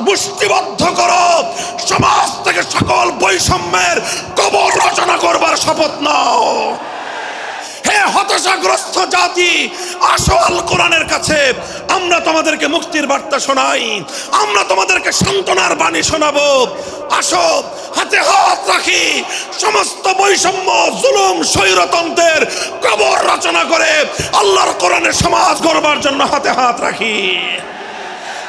মুষ্টিবদ্ধ করো। সমাজ থেকে সকল বৈষম্যের কবর রচনা করবার শপথ নাও। হে হতাশাগ্রস্ত জাতি আসল কোরআনের কাছে। আমরা তোমাদেরকে মুক্তির বার্তা শোনাই। আমরা তোমাদেরকে সান্ত্বনার বাণী শোনাবো। আসো, হাতে হাত রাখি। সমস্ত বৈষম্য, জুলুম, স্বৈরতন্ত্রের কবর রচনা করে আল্লাহর কোরআনের সমাজ গড়বার জন্য হাতে হাত রাখি।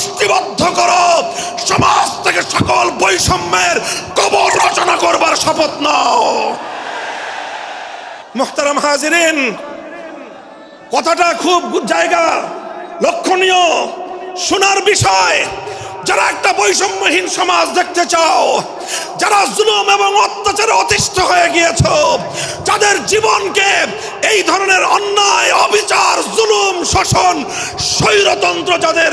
মুষ্টিবদ্ধ করো। সমাজ থেকে সকল বৈষম্যের কবর রচনা করবার শপথ নাও। মোহতারাম হাজিরিন, কথাটা খুব জায়গা, লক্ষণীয়, শোনার বিষয়। যারা একটা বৈষম্যহীন সমাজ দেখতে চাও, যারা জুলুম এবং অত্যাচারে অতিষ্ঠ হয়ে গিয়েছ, যাদের জীবনকে এই ধরনের অন্যায়, অবিচার, জুলুম, শোষণ, স্বৈরতন্ত্র যাদের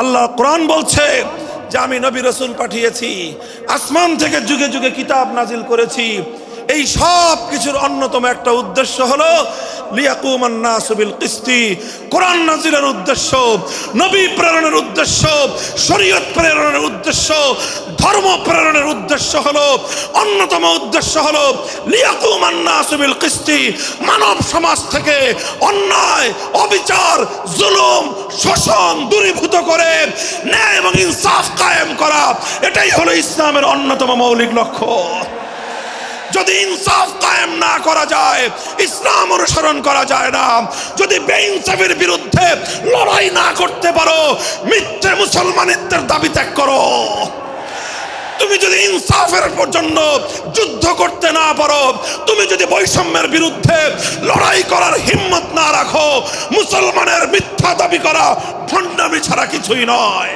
আল্লাহ কোরআন বলছে যে আমি নবী রসুল পাঠিয়েছি, আসমান থেকে যুগে যুগে কিতাব নাজিল করেছি। এই সব কিছুর অন্যতম একটা উদ্দেশ্য হলো কিস্তি কোরআন উদ্দেশ্য, নবী প্রেরণের উদ্দেশ্য প্রেরণের উদ্দেশ্য, ধর্ম প্রেরণের উদ্দেশ্য অন্যতম উদ্দেশ্য কিস্তি মানব সমাজ থেকে অন্যায়, অবিচার শোষণ দূরীভূত করে, ন্যায় এবং ইনসাফ কায়েম করা, এটাই হলো ইসলামের অন্যতম মৌলিক লক্ষ্য। যদি ইনসাফ কায়েম না করা যায়, ইসলাম অনুসরণ করা যায় না, যদি বেইনসাফের বিরুদ্ধে লড়াই না করতে পারো, মিথ্যে মুসলমানিত্বের দাবি ত্যাগ করো। তুমি যদি ইনসাফের জন্য যুদ্ধ করতে না পারো, তুমি যদি বৈষম্যের বিরুদ্ধে লড়াই করার হিম্মত না রাখো, মুসলমানের মিথ্যা দাবি করা ভণ্ডামি ছাড়া কিছুই নয়।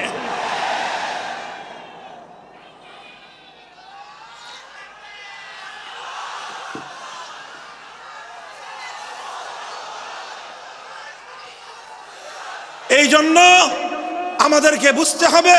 এই জন্য আমাদেরকে বুঝতে হবে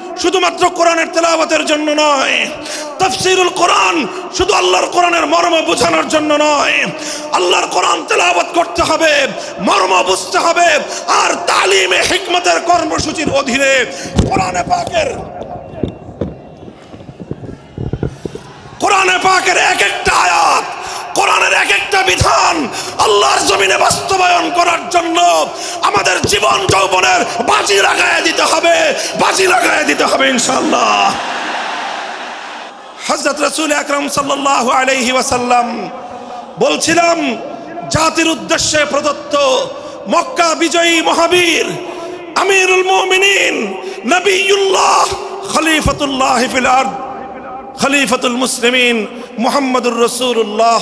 শুধুমাত্র কোরআনের তেলাওয়াতের জন্য নয়, তফসিরুল কোরআন শুধু আল্লাহর কোরআনের মর্ম বোঝানোর জন্য নয়, আল্লাহর কোরআন তেলাওয়াত করতে হবে, মর্ম বুঝতে হবে, আর তালিমে হিকমতের কর্মসূচির অধীনে কোরআনে পাকের কোরআনে পাকের এক একটা আয়াত কোরআনের এক একটা বিধান আল্লাহর জমিনে বাস্তবায়ন করার জন্য আমাদের জীবন যৌবনের বাজি লাগায় দিতে হবে, বাজি লাগায় দিতে হবে ইনশাআল্লাহ। হজরত রসুল আকরম সাল্লাহ আলাইহি ওয়াসাল্লাম বলছিলাম, জাতির উদ্দেশ্যে প্রদত্ত মক্কা বিজয়ী মহাবীর আমিরুল মুমিনিন নবীউল্লাহ খলিফাতুল্লাহ ফিল আরদ, খলিফাতুল মুসলিমিন মুহাম্মদুর রসুল্লাহ